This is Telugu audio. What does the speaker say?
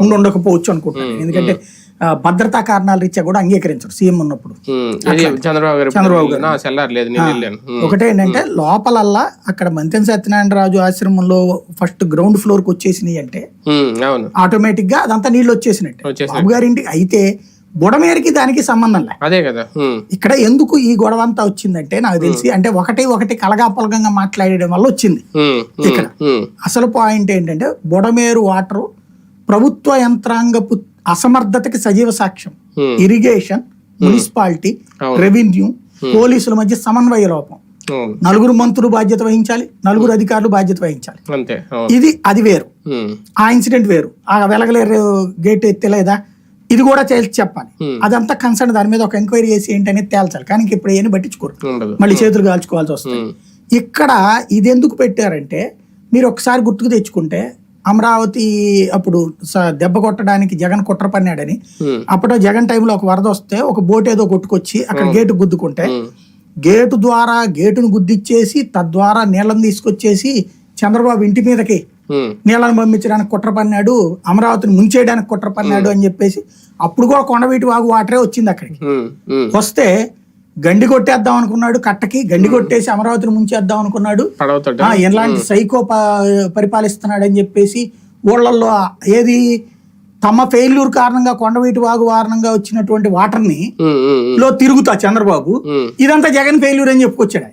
ఉండి ఉండకపోవచ్చు అనుకుంటాను ఎందుకంటే భద్రతా కారణాల రీత్యా కూడా అంగీకరించరు సీఎం ఉన్నప్పుడు. చంద్రబాబు గారు ఒకటి ఏంటంటే లోపలల్లా అక్కడ మంతెన సత్యనారాయణ రాజు ఆశ్రమంలో ఫస్ట్ గ్రౌండ్ ఫ్లోర్కి వచ్చేసినాయి అంటే ఆటోమేటిక్గా అదంతా నీళ్ళు వచ్చేసినట్టు. బాబు గారింటికి అయితే బుడమేరికి దానికి సంబంధం లే. అదే కదా ఇక్కడ ఎందుకు ఈ గొడవ అంతా వచ్చిందంటే నాకు తెలిసి అంటే ఒకటి ఒకటి కలగాపలకంగా మాట్లాడడం వల్ల వచ్చింది. ఇక్కడ. అసలు పాయింట్ ఏంటంటే బుడమేరు వాటర్ ప్రభుత్వ యంత్రాంగపు అసమర్థతకి సజీవ సాక్ష్యం. Irrigation municipality. రెవెన్యూ పోలీసుల మధ్య సమన్వయ లోపం. నలుగురు మంత్రులు బాధ్యత వహించాలి నలుగురు అధికారులు బాధ్యత వహించాలి. ఇది అది వేరు. ఆ ఇన్సిడెంట్ వేరు. ఆ వెలగలేరు గేట్ ఎత్తలేదా? ఇది కూడా తేల్చి చెప్పాలి. అదంతా కన్సర్న్ దాని మీద ఒక ఎంక్వైరీ చేసి ఏంటనేది తేల్చాలి. కానీ ఇప్పుడు ఏమి పట్టించుకోరు. మళ్ళీ చేతులు కాల్చుకోవాల్సి వస్తుంది ఇక్కడ ఇది ఎందుకు పెట్టారంటే మీరు ఒకసారి గుర్తుకు తెచ్చుకుంటే అమరావతి అప్పుడు దెబ్బ కొట్టడానికి జగన్ కుట్ర పన్నాడని. అప్పట్లో జగన్ టైంలో ఒక వరద వస్తే ఒక బోట్ ఏదో కొట్టుకొచ్చి అక్కడ గేటు గుద్దుకుంటే గేటు ద్వారా గేటును గుద్దిచ్చేసి తద్వారా నీళ్ళని తీసుకొచ్చేసి చంద్రబాబు ఇంటి మీదకి నీళ్ళని పంపించడానికి కుట్ర పన్నాడు అమరావతిని ముంచేయడానికి కుట్ర పన్నాడు అని చెప్పేసి అప్పుడు కూడా కొండవీటి వాగు వాటరే వచ్చింది అక్కడికి. వస్తే గండి కొట్టేద్దాం అనుకున్నాడు కట్టకి గండి కొట్టేసి అమరావతిని ముంచేద్దాం అనుకున్నాడు. ఎలాంటి సైకో పరిపాలిస్తున్నాడు అని చెప్పేసి ఊళ్ళల్లో ఏది తమ ఫెయిల్యూర్ కారణంగా కొండవీటి వాగు కారణంగా వచ్చినటువంటి వాటర్ని లో తిరుగుతా చంద్రబాబు. ఇదంతా జగన్ ఫెయిల్యూర్ అని చెప్పుకొచ్చాడు.